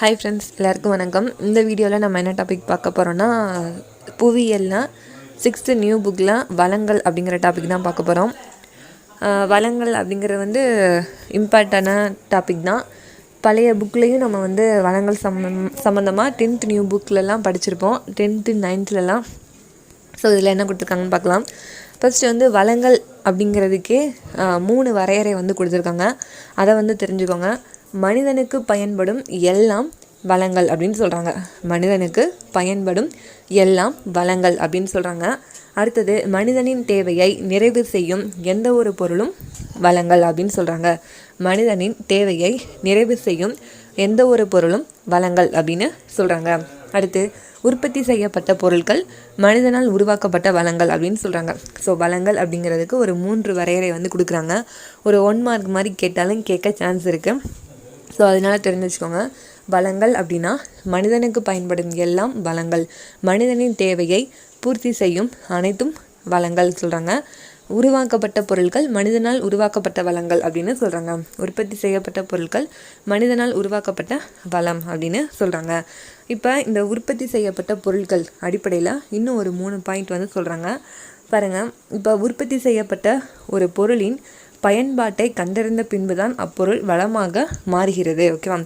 Hi friends எல்லாருக்கும் வணக்கம். இந்த வீடியோவில் நம்ம என்ன டாபிக் பார்க்க போகிறோன்னா புவியியல்னால் சிக்ஸ்த்து நியூ புக்கில் வளங்கள் அப்படிங்கிற டாபிக் தான் பார்க்க போகிறோம் வளங்கள் அப்படிங்கிறது வந்து இம்பார்ட்டண்டான டாபிக் தான். பழைய புக்லேயும் நம்ம வந்து வளங்கள் சம்மந்தம் சம்மந்தமாக டென்த் நியூ புக்லலாம் படிச்சிருப்போம். டென்த்து நைன்த்துலலாம் ஸோ இதில் என்ன கொடுத்துருக்காங்கன்னு பார்க்கலாம். ஃபஸ்ட்டு வந்து வளங்கள் அப்படிங்கிறதுக்கே மூணு வரையறை வந்து கொடுத்துருக்காங்க. அதை வந்து தெரிஞ்சுக்கோங்க. மனிதனுக்கு பயன்படும் எல்லாம் வளங்கள் அப்படின்னு சொல்கிறாங்க மனிதனுக்கு பயன்படும் எல்லாம் வளங்கள் அப்படின்னு சொல்கிறாங்க அடுத்தது மனிதனின் தேவையை நிறைவு செய்யும் எந்த ஒரு பொருளும் வளங்கள் அப்படின்னு சொல்கிறாங்க மனிதனின் தேவையை நிறைவு செய்யும் எந்த ஒரு பொருளும் வளங்கள் அப்படின்னு சொல்கிறாங்க அடுத்து உற்பத்தி செய்யப்பட்ட பொருட்கள் மனிதனால் உருவாக்கப்பட்ட வளங்கள் அப்படின்னு சொல்கிறாங்க ஸோ வளங்கள் அப்படிங்கிறதுக்கு ஒரு மூன்று வரையறை வந்து கொடுக்குறாங்க. ஒரு ஒன் மார்க் மாதிரி கேட்டாலும் கேட்க சான்ஸ் இருக்குது ஸோ அதனால தெரிஞ்சு வச்சுக்கோங்க வளங்கள் அப்படின்னா மனிதனுக்கு பயன்படும் எல்லாம் வளங்கள். மனிதனின் தேவையை பூர்த்தி செய்யும் அனைத்தும் வளங்கள் சொல்கிறாங்க உருவாக்கப்பட்ட பொருட்கள் மனிதனால் உருவாக்கப்பட்ட வளங்கள் அப்படின்னு சொல்கிறாங்க உற்பத்தி செய்யப்பட்ட பொருட்கள் மனிதனால் உருவாக்கப்பட்ட வளம் அப்படின்னு சொல்கிறாங்க இப்போ இந்த உற்பத்தி செய்யப்பட்ட பொருட்கள் அடிப்படையில் இன்னும் ஒரு மூணு பாயிண்ட் வந்து சொல்கிறாங்க பாருங்கள் இப்போ உற்பத்தி செய்யப்பட்ட ஒரு பொருளின் பயன்பாட்டை கண்டறிந்த பின்புதான் அப்பொருள் வளமாக மாறுகிறது. ஓகேவா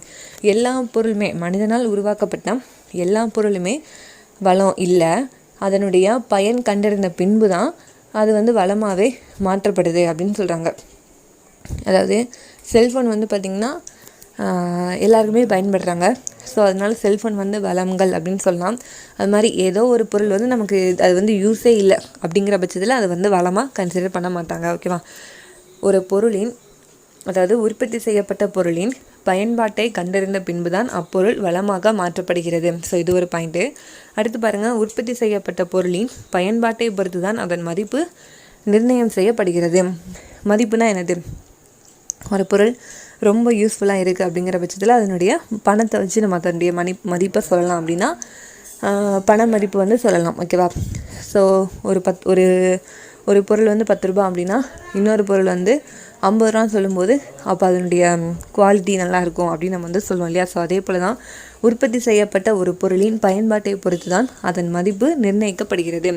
எல்லா பொருளுமே மனிதனால் உருவாக்கப்பட்ட எல்லா பொருளுமே வளம் இல்லை. அதனுடைய பயன் கண்டறிந்த பின்பு தான் அது வந்து வளமாகவே மாற்றப்படுது அப்படின்னு சொல்கிறாங்க அதாவது செல்ஃபோன் வந்து பார்த்திங்கன்னா எல்லாருக்குமே பயன்படுறாங்க ஸோ அதனால் செல்ஃபோன் வந்து வளங்கள் அப்படின்னு சொல்லலாம். அது மாதிரி ஏதோ ஒரு பொருள் வந்து நமக்கு அது வந்து யூஸே இல்லை அப்படிங்கிற பட்சத்தில் அது வந்து வளமாக கன்சிடர் பண்ண மாட்டாங்க. ஓகேவா ஒரு பொருளின் அதாவது உற்பத்தி செய்யப்பட்ட பொருளின் பயன்பாட்டை கண்டறிந்த பின்புதான் அப்பொருள் வளமாக மாற்றப்படுகிறது. ஸோ இது ஒரு பாயிண்ட்டு அடுத்து பாருங்கள் உற்பத்தி செய்யப்பட்ட பொருளின் பயன்பாட்டை பொறுத்து தான் அதன் மதிப்பு நிர்ணயம் செய்யப்படுகிறது. மதிப்புனா என்னது? ஒரு பொருள் ரொம்ப யூஸ்ஃபுல்லாக இருக்குது அப்படிங்கிற பட்சத்தில் அதனுடைய பணத்தை வச்சு நம்ம அதனுடைய மதி மதிப்பை சொல்லலாம் அப்படின்னா பண மதிப்பு வந்து சொல்லலாம் ஓகேவா ஸோ ஒரு பத் ஒரு ஒரு பொருள் வந்து பத்து ரூபாய் அப்படின்னா இன்னொரு பொருள் வந்து ஐம்பது ரூபான்னு சொல்லும்போது அப்போ அதனுடைய குவாலிட்டி நல்லாயிருக்கும் அப்படின்னு நம்ம வந்து சொல்லுவோம் இல்லையா? ஸோ அதே போல் தான் உற்பத்தி செய்யப்பட்ட ஒரு பொருளின் பயன்பாட்டை பொறுத்து தான் அதன் மதிப்பு நிர்ணயிக்கப்படுகிறது.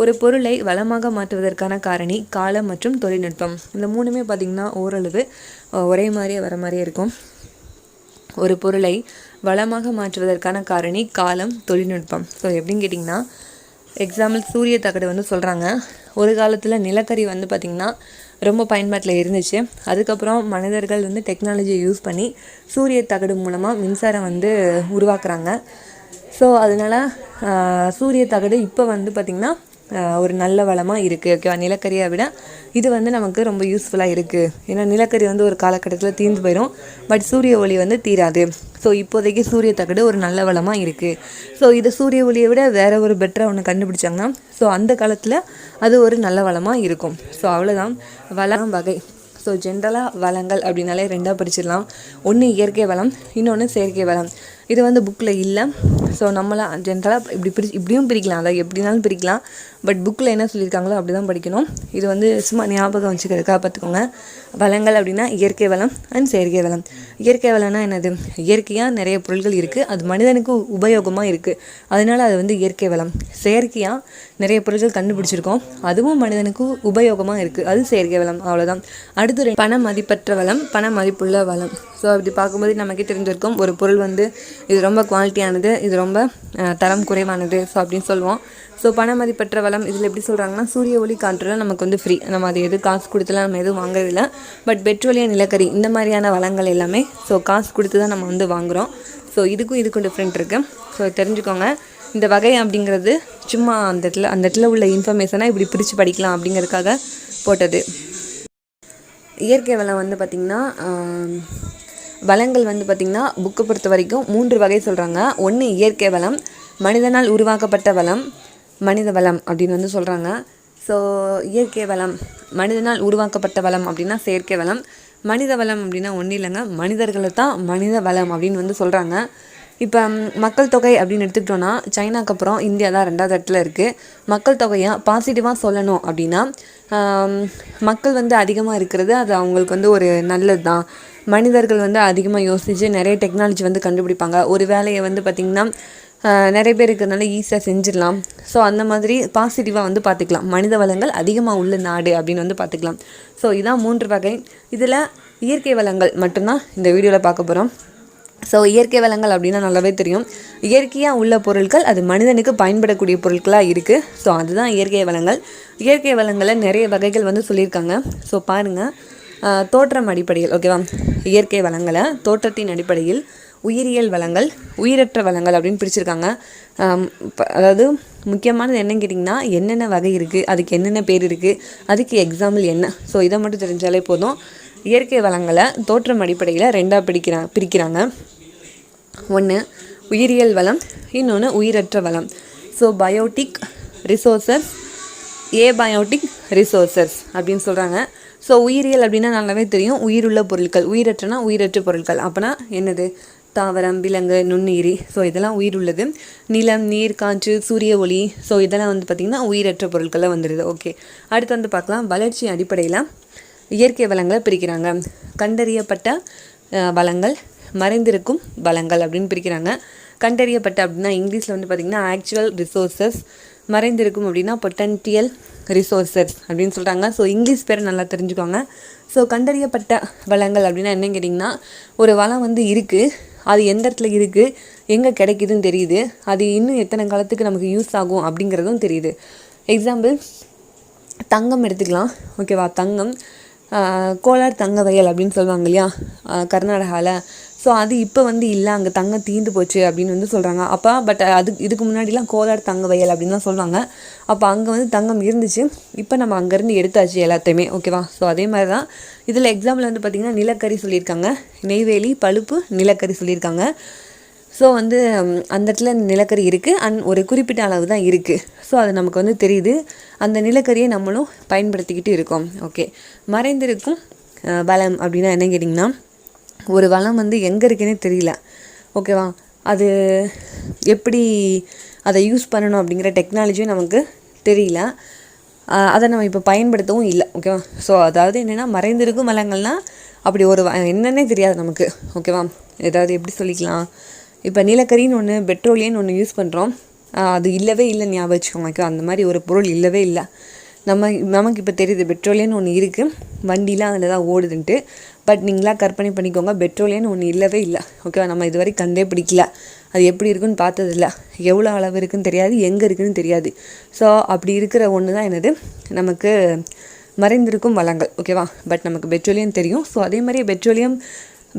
ஒரு பொருளை வளமாக மாற்றுவதற்கான காரணி காலம் மற்றும் தொழில்நுட்பம். இந்த மூணுமே பார்த்திங்கன்னா ஓரளவு ஒரே மாதிரியே வர மாதிரியே இருக்கும். ஒரு பொருளை வளமாக மாற்றுவதற்கான காரணி காலம் தொழில்நுட்பம். ஸோ எப்படின்னு கேட்டிங்கன்னா எக்ஸாம்பிள் சூரிய தகடு வந்து சொல்கிறாங்க ஒரு காலத்தில் நிலக்கரி வந்து பார்த்திங்கன்னா ரொம்ப பயன்பாட்டில் இருந்துச்சு. அதுக்கப்புறம் மனிதர்கள் வந்து டெக்னாலஜியை யூஸ் பண்ணி சூரிய தகடு மூலமாக மின்சாரம் வந்து உருவாக்குறாங்க. ஸோ அதனால் சூரிய தகடு இப்போ வந்து பார்த்திங்கன்னா ஒரு நல்ல வளமாக இருக்குது ஓகேவா நிலக்கரியை விட இது வந்து நமக்கு ரொம்ப யூஸ்ஃபுல்லாக இருக்குது ஏன்னா நிலக்கரி வந்து ஒரு காலகட்டத்தில் தீர்ந்து போயிடும் பட் சூரிய ஒளி வந்து தீராது. ஸோ இப்போதைக்கு சூரிய தகடு ஒரு நல்ல வளமாக இருக்குது ஸோ இது சூரிய ஒளியை விட வேற ஒரு பெட்டராக ஒன்று கண்டுபிடிச்சாங்கன்னா ஸோ அந்த காலத்தில் அது ஒரு நல்ல வளமாக இருக்கும். ஸோ அவ்வளோதான் வளம் வகை. ஸோ ஜென்ரலாக வளங்கள் அப்படின்னாலே ரெண்டாக பிரிச்சிடலாம். ஒன்று இயற்கை வளம் இன்னொன்று செயற்கை வளம். இது வந்து புக்கில் இல்லை. ஸோ நம்மளாம் ஜென்ரலாக இப்படி பிரி இப்படியும் பிரிக்கலாம். அதை எப்படினாலும் பிரிக்கலாம். பட் புக்கில் என்ன சொல்லியிருக்காங்களோ அப்படி தான் படிக்கணும். இது வந்து சும்மா ஞாபகம் வச்சுக்கிறதுக்காக பார்த்துக்கோங்க. வளங்கள் அப்படின்னா இயற்கை வளம் அண்ட் செயற்கை வளம். இயற்கை வளம்னா என்னது? இயற்கையாக நிறைய பொருட்கள் இருக்குது அது மனிதனுக்கு உபயோகமாக இருக்குது அதனால் அது வந்து இயற்கை வளம். செயற்கையாக நிறைய பொருட்கள் கண்டுபிடிச்சிருக்கோம். அதுவும் மனிதனுக்கு உபயோகமாக இருக்குது அது செயற்கை வளம். அவ்வளோதான் அடுத்து பண மதிப்பற்ற வளம் பண மதிப்புள்ள வளம். ஸோ அப்படி பார்க்கும்போது நமக்கே தெரிஞ்சிருக்கும் ஒரு பொருள் வந்து இது ரொம்ப குவாலிட்டியானது இது ரொம்ப தரம் குறைவானது. ஸோ அப்படின்னு சொல்லுவோம். ஸோ பண மதிப்பற்ற வளம் இதில் எப்படி சொல்கிறாங்கன்னா சூரிய ஒளி காற்றுலாம் நமக்கு வந்து ஃப்ரீ நம்ம அது எது காசு கொடுத்துலாம் நம்ம எதுவும் வாங்குறதில்ல. பட் பெட்ரோலியம் நிலக்கரி இந்த மாதிரியான வளங்கள் எல்லாமே ஸோ காசு கொடுத்து தான் நம்ம வந்து வாங்குகிறோம் ஸோ இதுக்கும் இதுக்கும் டிஃப்ரெண்ட் இருக்குது ஸோ தெரிஞ்சுக்கோங்க. இந்த வகை அப்படிங்கிறது சும்மா அந்த இடத்துல அந்த இடத்துல உள்ள இன்ஃபர்மேஷனை இப்படி பிரித்து படிக்கலாம் அப்படிங்கிறதுக்காக போட்டது. இயற்கை வளம் வந்து பார்த்திங்கன்னா வளங்கள் வந்து பார்த்திங்கன்னா புக்கை பொறுத்த வரைக்கும் மூன்று வகை சொல்கிறாங்க ஒன்று இயற்கை வளம் மனிதனால் உருவாக்கப்பட்ட வளம் மனித வளம் அப்படின்னு வந்து சொல்கிறாங்க ஸோ இயற்கை வளம் மனிதனால் உருவாக்கப்பட்ட வளம் அப்படின்னா செயற்கை வளம் மனித வளம் அப்படின்னா ஒன்றும் இல்லைங்க மனிதர்களை தான் மனித வளம் அப்படின்னு வந்து சொல்கிறாங்க இப்போ மக்கள் தொகை அப்படின்னு எடுத்துக்கிட்டோன்னா சைனாக்கு அப்புறம் இந்தியா தான் ரெண்டாவது இடத்துல இருக்குது மக்கள் தொகையை பாசிட்டிவாக சொல்லணும் அப்படின்னா மக்கள் வந்து அதிகமாக இருக்கிறது அது அவங்களுக்கு வந்து ஒரு நல்லது தான் மனிதர்கள் வந்து அதிகமாக யோசித்து நிறைய டெக்னாலஜி வந்து கண்டுபிடிப்பாங்க. ஒரு வேலையை வந்து பார்த்திங்கன்னா நிறைய பேர் இருக்கிறதுனால ஈஸியாக செஞ்சிடலாம். ஸோ அந்த மாதிரி பாசிட்டிவாக வந்து பார்த்துக்கலாம் மனித வளங்கள் அதிகமாக உள்ள நாடு அப்படின்னு வந்து பார்த்துக்கலாம் ஸோ இதான் மூன்று வகை. இதில் இயற்கை வளங்கள் மட்டும்தான் இந்த வீடியோவில் பார்க்க போகிறோம் ஸோ இயற்கை வளங்கள் அப்படின்னா நல்லாவே தெரியும். இயற்கையாக உள்ள பொருட்கள் அது மனிதனுக்கு பயன்படக்கூடிய பொருட்களாக இருக்குது ஸோ அதுதான் இயற்கை வளங்கள். இயற்கை வளங்களில் நிறைய வகைகள் வந்து சொல்லியிருக்காங்க. ஸோ பாருங்கள் தோற்றம் அடிப்படையில் ஓகேவா இயற்கை வளங்களை தோற்றத்தின் அடிப்படையில் உயிரியல் வளங்கள் உயிரற்ற வளங்கள் அப்படின்னு பிரிச்சிருக்காங்க. அதாவது முக்கியமானது என்னன்னு கேட்டிங்கன்னா என்னென்ன வகை இருக்குது அதுக்கு என்னென்ன பேர் இருக்குது அதுக்கு எக்ஸாம்பிள் என்ன? ஸோ இதை மட்டும் தெரிஞ்சாலே போதும். இயற்கை வளங்களை தோற்றம் அடிப்படையில் ரெண்டாக பிடிக்கிறா பிரிக்கிறாங்க. ஒன்று உயிரியல் வளம் இன்னொன்று உயிரற்ற வளம். So biotic resources abiotic resources அப்படின்னு சொல்கிறாங்க ஸோ உயிரியல் அப்படின்னா நல்லாவே தெரியும். உயிருள்ள பொருட்கள் உயிரற்றனா உயிரற்ற பொருட்கள். அப்போனா என்னது? தாவரம் விலங்கு நுண்ணுயிரி. ஸோ இதெல்லாம் உயிர் உள்ளது. நிலம் நீர் காற்று சூரிய ஒளி. ஸோ இதெல்லாம் வந்து பார்த்திங்கன்னா உயிரற்ற பொருட்களில் வந்துடுது ஓகே அடுத்து வந்து பார்க்கலாம் வளர்ச்சி அடிப்படையில் இயற்கை வளங்களை பிரிக்கிறாங்க. கண்டறியப்பட்ட வளங்கள் மறைந்திருக்கும் வளங்கள் அப்படின்னு பிரிக்கிறாங்க. கண்டறியப்பட்ட அப்படின்னா இங்கிலீஷில் வந்து பார்த்திங்கன்னா ஆக்சுவல் ரிசோர்சஸ் மறைந்திருக்கும் அப்படின்னா பொட்டன்டியல் ரிசோர்சஸ் அப்படின்னு சொல்கிறாங்க ஸோ இங்கிலீஷ் பேரை நல்லா தெரிஞ்சுக்கோங்க. ஸோ கண்டறியப்பட்ட வளங்கள் அப்படின்னா என்னன்னு கேட்டிங்கன்னா ஒரு வளம் வந்து இருக்குது அது எந்த இடத்துல இருக்குது எங்கே கிடைக்குதுன்னு தெரியுது. அது இன்னும் எத்தனை காலத்துக்கு நமக்கு யூஸ் ஆகும் அப்படிங்கிறதும் தெரியுது. எக்ஸாம்பிள் தங்கம் எடுத்துக்கலாம். ஓகேவா தங்கம். கோலார் தங்க வயல் அப்படின்னு சொல்லுவாங்க இல்லையா? கர்நாடகாவில் ஸோ அது இப்போ வந்து இல்லை அங்கே தங்கம் தீந்து போச்சு அப்படின்னு வந்து சொல்கிறாங்க அப்போ பட் அது இதுக்கு முன்னாடிலாம் கோலார் தங்க வயல் அப்படின்னு தான் சொல்லுவாங்க அப்போ அங்கே வந்து தங்கம் இருந்துச்சு. இப்போ நம்ம அங்கேருந்து எடுத்தாச்சு எல்லாத்தையுமே ஓகேவா ஸோ அதே மாதிரி தான் இதில் எக்ஸாம்பிள் வந்து பார்த்திங்கன்னா நிலக்கரி சொல்லியிருக்காங்க. நெய்வேலி பழுப்பு நிலக்கரி சொல்லியிருக்காங்க. ஸோ வந்து அந்த இடத்துல நிலக்கரி இருக்குது அண்ட் ஒரு குறிப்பிட்ட அளவு தான் இருக்குது ஸோ அது நமக்கு வந்து தெரியுது. அந்த நிலக்கரியை நம்மளும் பயன்படுத்திக்கிட்டு இருக்கோம். ஓகே மறைந்திருக்கும் பலம் அப்படின்னா என்ன கேட்டிங்கன்னா ஒரு வளம் வந்து எங்கே இருக்குன்னே தெரியல. ஓகேவா அது எப்படி அதை யூஸ் பண்ணணும் அப்படிங்கிற டெக்னாலஜியும் நமக்கு தெரியல. அதை நம்ம இப்போ பயன்படுத்தவும் இல்லை. ஓகேவா ஸோ அதாவது என்னென்னா மறைந்திருக்கும் வளங்கள்னால் அப்படி ஒரு என்னன்னே தெரியாது நமக்கு. ஓகேவா ஏதாவது எப்படி சொல்லிக்கலாம்? இப்போ நிலக்கரின்னு ஒன்று பெட்ரோலியன்னு ஒன்று யூஸ் பண்ணுறோம் அது இல்லவே இல்லை ஞாபகம் வச்சுக்கோங்க. ஓகேவா அந்த மாதிரி ஒரு பொருள் இல்லவே இல்லை. நம்ம நமக்கு இப்போ தெரியுது பெட்ரோலியம்னு ஒன்று இருக்குது வண்டிலாம் அதில் தான் ஓடுதுன்ட்டு. பட் நீங்களா கற்பனை பண்ணிக்கோங்க பெட்ரோலியன்னு ஒன்று இல்லவே இல்லை. ஓகேவா நம்ம இதுவரை கண்டே பிடிக்கல. அது எப்படி இருக்குன்னு பார்த்ததில்ல. எவ்வளோ அளவு இருக்குன்னு தெரியாது எங்கே இருக்குன்னு தெரியாது. ஸோ அப்படி இருக்கிற ஒன்று தான் என்னது நமக்கு மறைந்திருக்கும் வளங்கள். ஓகேவா பட் நமக்கு பெட்ரோலியம் தெரியும். ஸோ அதே மாதிரியே பெட்ரோலியம்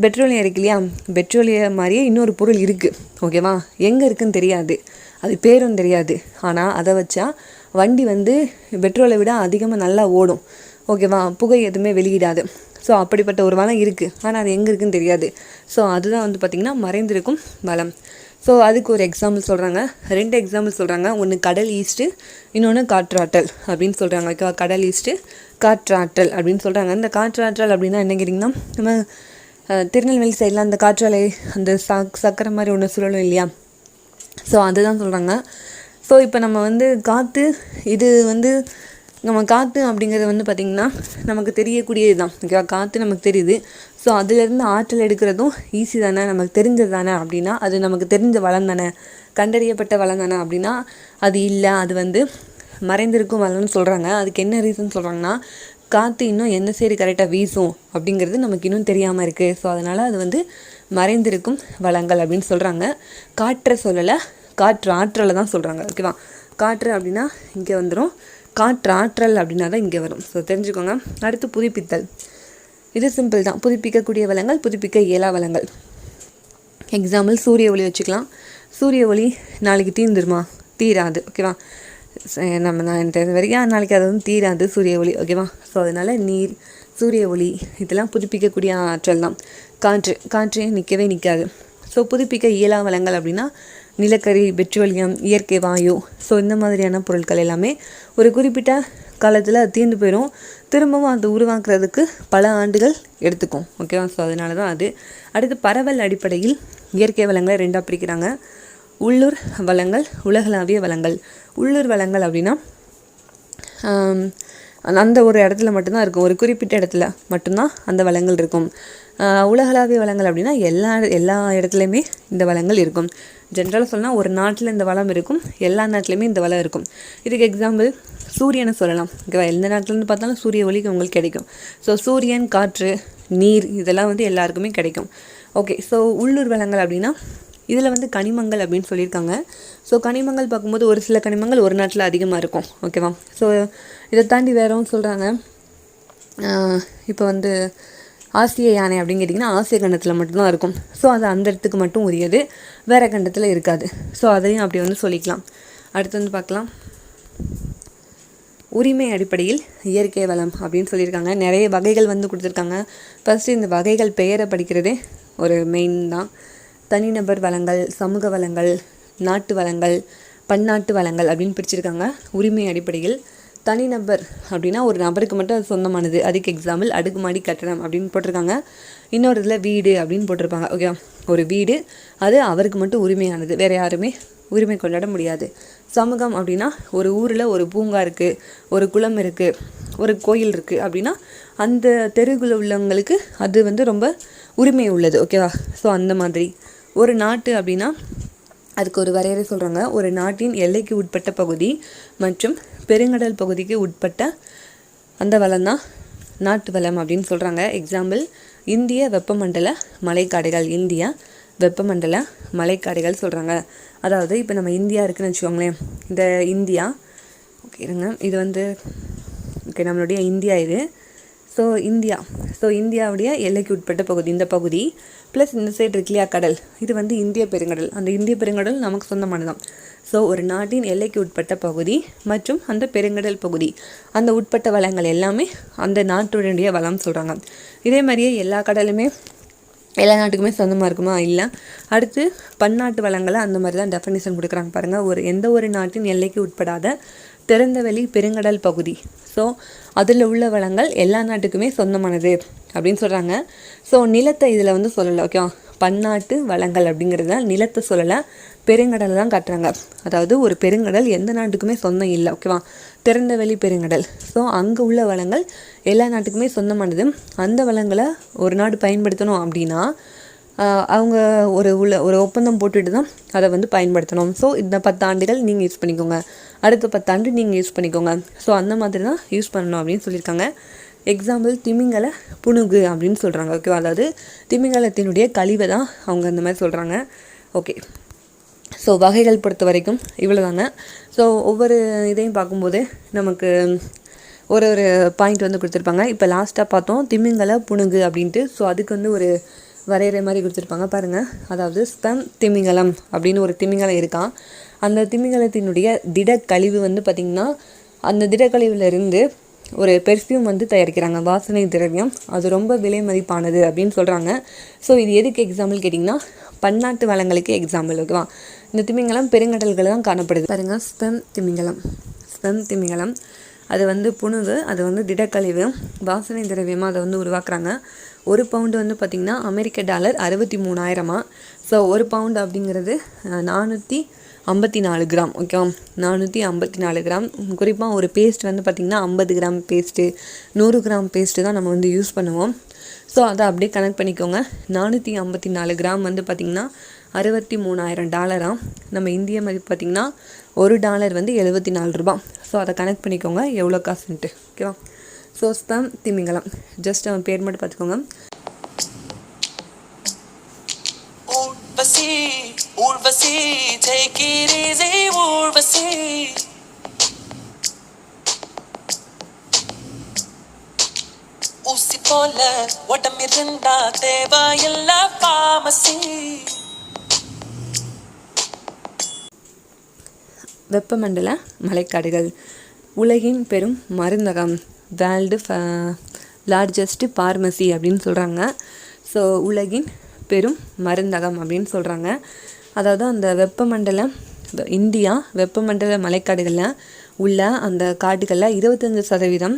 பெட்ரோலியம் இருக்கு இல்லையா? பெட்ரோலியம் மாதிரியே இன்னொரு பொருள் இருக்குது ஓகேவா எங்கே இருக்குன்னு தெரியாது. அது பேரும் தெரியாது. ஆனால் அதை வச்சா வண்டி வந்து பெட்ரோலை விட அதிகமாக நல்லா ஓடும். ஓகேவா புகை எதுவுமே வெளியிடாது. ஸோ அப்படிப்பட்ட ஒரு வளம் இருக்குது ஆனால் அது எங்கே இருக்குன்னு தெரியாது. ஸோ அதுதான் வந்து பார்த்திங்கன்னா மறைந்திருக்கும் வளம். ஸோ அதுக்கு ஒரு எக்ஸாம்பிள் சொல்கிறாங்க ரெண்டு எக்ஸாம்பிள் சொல்கிறாங்க ஒன்று கடல் ஈஸ்ட்டு இன்னொன்று காற்றாற்றல் அப்படின்னு சொல்கிறாங்க ஓகேவா? கடல் ஈஸ்ட்டு காற்றாற்றல் அப்படின்னு சொல்கிறாங்க இந்த காற்றாற்றல் அப்படின்னா என்ன கேட்டிங்கன்னா நம்ம திருநெல்வேலி சைடில் அந்த காற்றாலை அந்த சக் சக்கரை மாதிரி ஒன்று சுழலும் இல்லையா? ஸோ அதுதான் சொல்கிறாங்க ஸோ இப்போ நம்ம வந்து காற்று இது வந்து நம்ம காற்று அப்படிங்கிறது வந்து பார்த்திங்கன்னா நமக்கு தெரியக்கூடியது தான் ஓகேவா? காற்று நமக்கு தெரியுது. ஸோ அதுலேருந்து ஆற்றல் எடுக்கிறதும் ஈஸி தானே? நமக்கு தெரிஞ்சது தானே அப்படின்னா அது நமக்கு தெரிஞ்ச வளம் தானே? கண்டறியப்பட்ட வளம் தானே அப்படின்னா அது இல்லை. அது வந்து மறைந்திருக்கும் வளம்னு சொல்கிறாங்க அதுக்கு என்ன ரீசன் சொல்கிறாங்கன்னா காற்று இன்னும் எந்த சைடு கரெக்டாக வீசும் அப்படிங்கிறது நமக்கு இன்னும் தெரியாமல் இருக்குது ஸோ அதனால் அது வந்து மறைந்திருக்கும் வளங்கள் அப்படின்னு சொல்கிறாங்க காற்றை சொல்லலை காற்று ஆற்றலை தான் சொல்கிறாங்க ஓகேவா? காற்று அப்படின்னா இங்கே வந்துடும் காற்று ஆற்றல் அப்படின்னா தான் இங்கே வரும். ஸோ தெரிஞ்சுக்கோங்க. அடுத்து புதுப்பித்தல். இது சிம்பிள் தான். புதுப்பிக்கக்கூடிய வளங்கள் புதுப்பிக்க இயலா வளங்கள். எக்ஸாம்பிள் சூரிய ஒளி வச்சுக்கலாம். சூரிய ஒளி நாளைக்கு தீர்ந்துருமா தீராது ஓகேவா நம்ம நான் தெரிஞ்ச வரைக்கும் நாளைக்கு அது வந்து தீராது சூரிய ஒளி ஓகேவா ஸோ அதனால் நீர் சூரிய ஒளி இதெல்லாம் புதுப்பிக்கக்கூடிய ஆற்றல் தான். காற்று காற்று நிற்கவே நிற்காது ஸோ புதுப்பிக்க இயலா வளங்கள் அப்படின்னா நிலக்கரி பெட்ரோலியம் இயற்கை வாயு. ஸோ இந்த மாதிரியான பொருட்கள் எல்லாமே ஒரு குறிப்பிட்ட காலத்தில் அது தீர்ந்து போயிடும் திரும்பவும் அதை உருவாக்குறதுக்கு பல ஆண்டுகள் எடுத்துக்கும். ஓகேவா ஸோ அதனால தான் அது. அடுத்து பரவல் அடிப்படையில் இயற்கை வளங்களை ரெண்டாக பிரிக்கிறாங்க. உள்ளூர் வளங்கள் உலகளாவிய வளங்கள். உள்ளூர் வளங்கள் அப்படின்னா அந்த ஒரு இடத்துல மட்டும்தான் இருக்கும். ஒரு குறிப்பிட்ட இடத்துல மட்டும்தான் அந்த வளங்கள் இருக்கும். உலகளாவிய வளங்கள் அப்படின்னா எல்லா எல்லா இடத்துலையுமே இந்த வளங்கள் இருக்கும். ஜென்ரலாக சொன்னால் ஒரு நாட்டில் இந்த வளம் இருக்கும் எல்லா நாட்டிலையுமே இந்த வளம் இருக்கும். இதுக்கு எக்ஸாம்பிள் சூரியனை சொல்லலாம். ஓகேவா? எந்த நாட்டிலேருந்து பார்த்தாலும் சூரிய ஒளி உங்களுக்கு கிடைக்கும். ஸோ சூரியன் காற்று நீர் இதெல்லாம் வந்து எல்லாருக்குமே கிடைக்கும். ஓகே ஸோ உள்ளூர் வளங்கள் அப்படின்னா இதில் வந்து கனிமங்கள் அப்படின்னு சொல்லியிருக்காங்க. ஸோ கனிமங்கள் பார்க்கும்போது ஒரு சில கனிமங்கள் ஒரு நாட்டில் அதிகமாக இருக்கும். ஓகேவா ஸோ இதை தாண்டி வேறவும் சொல்கிறாங்க இப்போ வந்து ஆசிய யானை அப்படின்னு கேட்டிங்கன்னா ஆசிய கண்டத்தில் மட்டும்தான் இருக்கும். ஸோ அது அந்த இடத்துக்கு மட்டும் உரியது. வேறு கண்டத்தில் இருக்காது. ஸோ அதையும் அப்படி வந்து சொல்லிக்கலாம். அடுத்து வந்து பார்க்கலாம். உரிமை அடிப்படையில் இயற்கை வளம் அப்படின்னு சொல்லியிருக்காங்க. நிறைய வகைகள் வந்து கொடுத்துருக்காங்க. ஃபஸ்ட்டு இந்த வகைகள் பெயரை படிக்கிறதே ஒரு மெயின் தான். தனிநபர் வளங்கள் சமூக வளங்கள் நாட்டு வளங்கள் பன்னாட்டு வளங்கள் அப்படின்னு பிரிச்சிருக்காங்க. உரிமை அடிப்படையில் தனிநபர் அப்படின்னா ஒரு நபருக்கு மட்டும் அது சொந்தமானது. அதுக்கு எக்ஸாம்பிள் அடுக்குமாடி கட்டணம் அப்படின்னு போட்டிருக்காங்க. இன்னொரு இதில் வீடு அப்படின்னு போட்டிருப்பாங்க. ஓகே ஒரு வீடு அது அவருக்கு மட்டும் உரிமையானது. வேறு யாருமே உரிமை கொண்டாட முடியாது. சமூகம் அப்படின்னா ஒரு ஊரில் ஒரு பூங்கா இருக்குது ஒரு குளம் இருக்குது ஒரு கோயில் இருக்குது அப்படின்னா அந்த தெருவில் உள்ளவங்களுக்கு அது வந்து ரொம்ப உரிமை உள்ளது. ஓகேவா ஸோ அந்த மாதிரி. ஒரு நாட்டு அப்படின்னா அதுக்கு ஒரு வரையறை சொல்கிறாங்க ஒரு நாட்டின் எல்லைக்கு உட்பட்ட பகுதி மற்றும் பெருங்கடல் பகுதிக்கு உட்பட்ட அந்த வளம் தான் நாட்டு வளம் அப்படின்னு சொல்கிறாங்க எக்ஸாம்பிள் இந்திய வெப்பமண்டல மலைக்காடுகள் இந்தியா வெப்பமண்டல மலைக்காடுகள் சொல்கிறாங்க அதாவது இப்போ நம்ம இந்தியா இருக்குன்னு வச்சுக்கோங்களேன். இந்த இந்தியா ஓகே இருங்க. இது வந்து ஓகே நம்மளுடைய இந்தியா இது. ஸோ இந்தியா ஸோ இந்தியாவுடைய எல்லைக்கு உட்பட்ட பகுதி இந்த பகுதி ப்ளஸ் இந்த சைடு இருக்கு இல்லையா கடல். இது வந்து இந்திய பெருங்கடல். அந்த இந்திய பெருங்கடல் நமக்கு சொந்தமானதான் ஸோ ஒரு நாட்டின் எல்லைக்கு உட்பட்ட பகுதி மற்றும் அந்த பெருங்கடல் பகுதி. அந்த உட்பட்ட வளங்கள் எல்லாமே அந்த நாட்டுடைய வளம் சொல்கிறாங்க இதே மாதிரியே எல்லா கடலுமே எல்லா நாட்டுக்குமே சொந்தமாக இருக்குமா? இல்லை. அடுத்து பன்னாட்டு வளங்களை அந்த மாதிரி தான் டெஃபனிஷன் கொடுக்குறாங்க பாருங்கள் ஒரு எந்த ஒரு நாட்டின் எல்லைக்கு உட்படாத திறந்தவெளி பெருங்கடல் பகுதி. ஸோ அதில் உள்ள வளங்கள் எல்லா நாட்டுக்குமே சொந்தமானது அப்படின்னு சொல்கிறாங்க ஸோ நிலத்தை இதில் வந்து சொல்லலை ஓகேவா பன்னாட்டு வளங்கள் அப்படிங்கிறத நிலத்தை சொல்லலை பெருங்கடலை தான் காட்டுறாங்க. அதாவது ஒரு பெருங்கடல் எந்த நாட்டுக்குமே சொந்தம் இல்லை ஓகேவா திறந்தவெளி பெருங்கடல். ஸோ அங்கே உள்ள வளங்கள் எல்லா நாட்டுக்குமே சொந்தமானது. அந்த வளங்களை ஒரு நாடு பயன்படுத்தணும் அப்படின்னா அவங்க ஒரு உள்ள ஒரு ஒப்பந்தம் போட்டுட்டு தான் அதை வந்து பயன்படுத்தணும். ஸோ இந்த பத்தாண்டுகள் நீங்கள் யூஸ் பண்ணிக்கோங்க. அடுத்த பத்தாண்டு நீங்கள் யூஸ் பண்ணிக்கோங்க. ஸோ அந்த மாதிரி தான் யூஸ் பண்ணணும் அப்படின்னு சொல்லியிருக்காங்க. எக்ஸாம்பிள் திமிங்கல புணுகு அப்படின்னு சொல்கிறாங்க ஓகேவா அதாவது திமிங்கலத்தினுடைய கழிவை தான் அவங்க அந்த மாதிரி சொல்கிறாங்க ஓகே ஸோ வகைகள் பொறுத்த வரைக்கும் இவ்வளோதாங்க ஸோ ஒவ்வொரு இதையும் பார்க்கும்போது நமக்கு ஒரு ஒரு பாயிண்ட் வந்து கொடுத்துருப்பாங்க. இப்போ லாஸ்ட்டாக பார்த்தோம் திமிங்கல புணுகு அப்படின்ட்டு. ஸோ அதுக்கு வந்து ஒரு வரைகிற மாதிரி கொடுத்துருப்பாங்க. பாருங்கள் அதாவது ஸ்பெம் திமிங்கலம் அப்படின்னு ஒரு திமிங்கலம் இருக்கான் அந்த திமிங்கலத்தினுடைய திடக்கழிவு வந்து பார்த்திங்கன்னா அந்த திடக்கழிவுலேருந்து ஒரு பெர்ஃப்யூம் வந்து தயாரிக்கிறாங்க வாசனை திரவியம். அது ரொம்ப விலை மதிப்பானது அப்படின்னு சொல்கிறாங்க ஸோ இது எதுக்கு எக்ஸாம்பிள் கேட்டிங்கன்னா பன்னாட்டு வளங்களுக்கு எக்ஸாம்பிள் ஓகேவா? இந்த திமிங்கலம் பெருங்கடல்கள் தான் காணப்படுது. பாருங்கள் ஸ்பெம் திமிங்கலம். ஸ்பெம் திமிங்கலம். அது வந்து புணுகு அது வந்து திடக்கழிவு வாசனை திரவியமாக அதை வந்து உருவாக்குறாங்க. ஒரு பவுண்டு வந்து பார்த்திங்கன்னா அமெரிக்க டாலர் அறுபத்தி மூணாயிரமா? ஸோ ஒரு பவுண்டு அப்படிங்கிறது நானூற்றி ஐம்பத்தி நாலு கிராம் ஓகேவா நானூற்றி ஐம்பத்தி நாலு கிராம். குறிப்பாக ஒரு பேஸ்ட் வந்து பார்த்திங்கன்னா ஐம்பது கிராம் பேஸ்ட்டு நூறு கிராம் பேஸ்ட்டு தான் நம்ம வந்து யூஸ் பண்ணுவோம். ஸோ அதை அப்படியே கனெக்ட் பண்ணிக்கோங்க. நானூற்றி ஐம்பத்தி நாலு கிராம் வந்து பார்த்திங்கன்னா அறுபத்தி மூணாயிரம் டாலராக நம்ம இந்திய மதிப்பு பார்த்திங்கன்னா ஒரு டாலர் வந்து எழுபத்தி நாலு ரூபாய் ஸோ அதை கனெக்ட் பண்ணிக்கோங்க. எவ்வளோ காசுன்ட்டு ஓகேவா ஸோ ஸ்பம் திமிங்கலம். ஜஸ்ட் அவன் பேர் மட்டும் பார்த்துக்கோங்க. Urvashi take it easy Urvashi ஊசி போல உடம்பிருந்தா தேவையில்ல பாமசி வெப்பமண்டல மலைக்காடுகள். உலகின் பெரும் மருந்தகம். வேர்ல்டு லார்ஜஸ்ட் பார்மசி அப்படின்னு சொல்கிறாங்க ஸோ உலகின் பெரும் மருந்தகம் அப்படின்னு சொல்கிறாங்க அதாவது அந்த வெப்பமண்டல இந்தியா வெப்பமண்டல மலைக்காடுகளில் உள்ள அந்த காடுகளில் இருபத்தஞ்சி சதவீதம்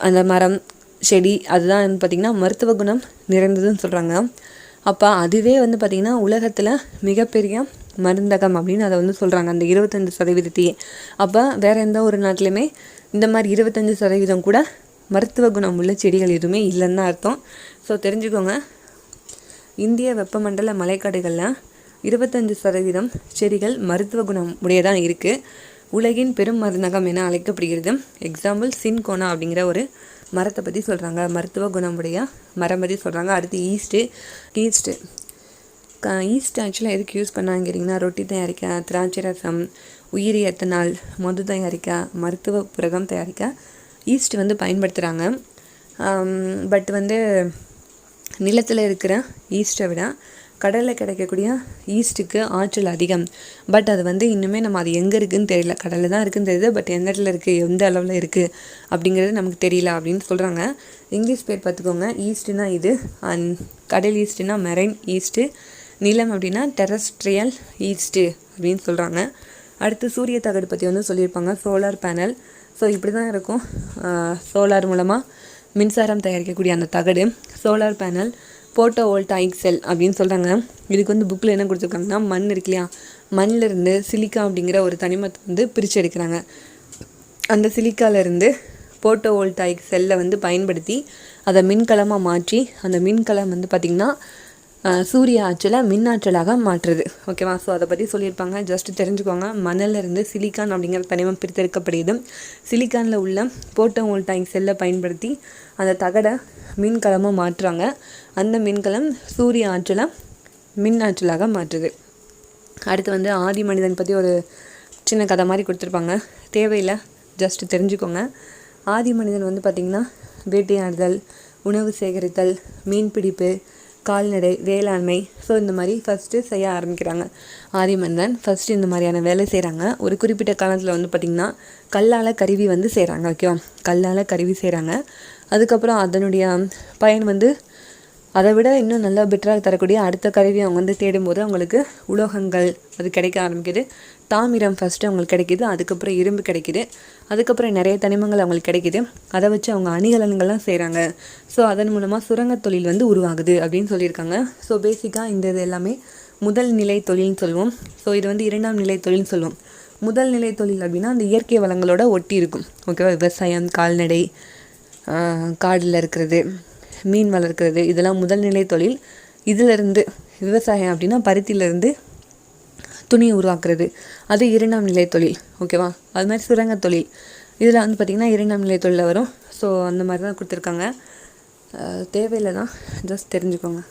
அந்த மரம் செடி அதுதான் வந்து பார்த்திங்கன்னா மருத்துவ குணம் நிறைந்ததுன்னு சொல்கிறாங்க அப்போ அதுவே வந்து பார்த்திங்கன்னா உலகத்தில் மிகப்பெரிய மருந்தகம் அப்படின்னு அதை வந்து சொல்கிறாங்க அந்த இருபத்தஞ்சு சதவீதத்தையே. அப்போ வேறு எந்த ஒரு நாட்டிலையுமே இந்த மாதிரி இருபத்தஞ்சு சதவீதம் கூட மருத்துவ குணம் உள்ள செடிகள் எதுவுமே இல்லைன்னு தான் அர்த்தம். ஸோ தெரிஞ்சுக்கோங்க. இந்திய வெப்பமண்டல மலைக்காடுகளில் இருபத்தஞ்சு சதவீதம் செடிகள் மருத்துவ குணம் உடையதான் இருக்குது உலகின் பெரும் மருந்தகம் என அழைக்கப்படுகிறது. எக்ஸாம்பிள் சின்கோனா அப்படிங்கிற ஒரு மரத்தை பற்றி சொல்கிறாங்க மருத்துவ குணமுடைய மரம் பற்றி சொல்கிறாங்க அடுத்து ஈஸ்ட்டு ஈஸ்ட்டு க ஈஸ்ட் ஆக்சுவலாக எதுக்கு யூஸ் பண்ணாங்கிறீங்கன்னா ரொட்டி தயாரிக்க திராட்சை ரசம் உயிரி எத்தனால் மது தயாரிக்க மருத்துவ புரதம் தயாரிக்க ஈஸ்ட் வந்து பயன்படுத்துகிறாங்க பட் வந்து நிலத்தில் இருக்கிற ஈஸ்ட்டை விட கடலில் கிடைக்கக்கூடிய ஈஸ்ட்டுக்கு ஆற்றல் அதிகம். பட் அது வந்து இன்னுமே நம்ம அது எங்கே இருக்குதுன்னு தெரியல. கடலில் தான் இருக்குன்னு தெரியுது. பட் எந்த இடத்துல இருக்குது எந்த அளவில் இருக்குது அப்படிங்கிறது நமக்கு தெரியல அப்படின்னு சொல்கிறாங்க இங்கிலீஷ் பேர் பார்த்துக்கோங்க. ஈஸ்ட்டுனா இது அண்ட் கடல் ஈஸ்ட்டுனா மெரைன் ஈஸ்ட்டு நிலம் அப்படின்னா டெரஸ்ட்ரியல் ஈஸ்ட்டு அப்படின்னு சொல்கிறாங்க அடுத்து சூரிய தகடு பற்றி வந்து சொல்லியிருப்பாங்க. சோலார் பேனல் ஸோ இப்படி தான் இருக்கும் சோலார் மூலமாக மின்சாரம் தயாரிக்கக்கூடிய அந்த தகடு solar panel photovoltaic cell அப்படின்னு சொல்கிறாங்க இதுக்கு வந்து புக்கில் என்ன கொடுத்துருக்காங்கன்னா மண் இருக்கு இல்லையா? மண்ணில் இருந்து சிலிக்கா அப்படிங்கிற ஒரு தனிமத்தை வந்து பிரித்து எடுக்கிறாங்க. அந்த சிலிக்காலேருந்து போட்டோ வோல்டாயிக் செல்லை வந்து பயன்படுத்தி அதை மின்கலமாக மாற்றி அந்த மின்கலம் வந்து பார்த்திங்கன்னா சூரிய ஆற்றலை மின் ஆற்றலாக மாற்றுது ஓகேவா ஸோ அதை பற்றி சொல்லியிருப்பாங்க. ஜஸ்ட் தெரிஞ்சுக்கோங்க. மணல்ல இருந்து சிலிக்கான் அப்படிங்கிற தனிமம் பிரித்தெடுக்கப்படுகிறது. சிலிக்கானில் உள்ள போட்டோ வோல்டாயிக் செல்லை பயன்படுத்தி அந்த தகடை மின்கலமாக மாற்றுறாங்க. அந்த மின்கலம் சூரிய ஆற்றலை மின் ஆற்றலாக மாற்றுது. அடுத்து வந்து ஆதி மனிதன் பற்றி ஒரு சின்ன கதை மாதிரி கொடுத்துருப்பாங்க. தேவையில்லை. ஜஸ்ட் தெரிஞ்சுக்கோங்க. ஆதி மனிதன் வந்து பார்த்திங்கன்னா வேட்டையாடுதல் உணவு சேகரித்தல் மீன்பிடிப்பு கால்நடை வேளாண்மை. ஸோ இந்த மாதிரி ஃபஸ்ட்டு செய்ய ஆரம்பிக்கிறாங்க. ஆதி மன்னன் ஃபஸ்ட்டு இந்த மாதிரியான வேலை செய்கிறாங்க ஒரு குறிப்பிட்ட காலத்தில் வந்து பார்த்திங்கன்னா கல்லால் கருவி வந்து செய்கிறாங்க ஓகேவா கல்லால் கருவி செய்கிறாங்க அதுக்கப்புறம் அதனுடைய பயன் வந்து அதை விட இன்னும் நல்லா பெட்டராக தரக்கூடிய அடுத்த கருவி அவங்க வந்து தேடும்போது அவங்களுக்கு உலோகங்கள் அது கிடைக்க ஆரம்பிக்குது. தாமிரம் ஃபஸ்ட்டு அவங்களுக்கு கிடைக்கிது அதுக்கப்புறம் இரும்பு கிடைக்கிது அதுக்கப்புறம் நிறைய தனிமங்கள் அவங்களுக்கு கிடைக்கிது. அதை வச்சு அவங்க அணிகலன்கள்லாம் செய்கிறாங்க ஸோ அதன் மூலமாக சுரங்க தொழில் வந்து உருவாகுது அப்படின்னு சொல்லியிருக்காங்க. ஸோ பேசிக்காக இந்த இது எல்லாமே முதல் நிலை தொழில்னு சொல்லுவோம். ஸோ இது வந்து இரண்டாம் நிலை தொழில்னு சொல்லுவோம். முதல் நிலை தொழில் அப்படின்னா அந்த இயற்கை வளங்களோட ஒட்டி இருக்கும். ஓகேவா விவசாயம் கால்நடை காடில் இருக்கிறது மீன் வளர்க்குறது இதெல்லாம் முதல்நிலை தொழில். இதிலிருந்து விவசாயம் அப்படின்னா பருத்தியிலேருந்து துணி உருவாக்குறது. அது இரண்டாம் நிலை தொழில் ஓகேவா அது மாதிரி சுரங்க தொழில். இதில் வந்து பார்த்திங்கன்னா இரண்டாம் நிலை தொழிலில் வரும். ஸோ அந்த மாதிரி தான் கொடுத்துருக்காங்க. தேவையில்லை தான் ஜஸ்ட் தெரிஞ்சுக்கோங்க.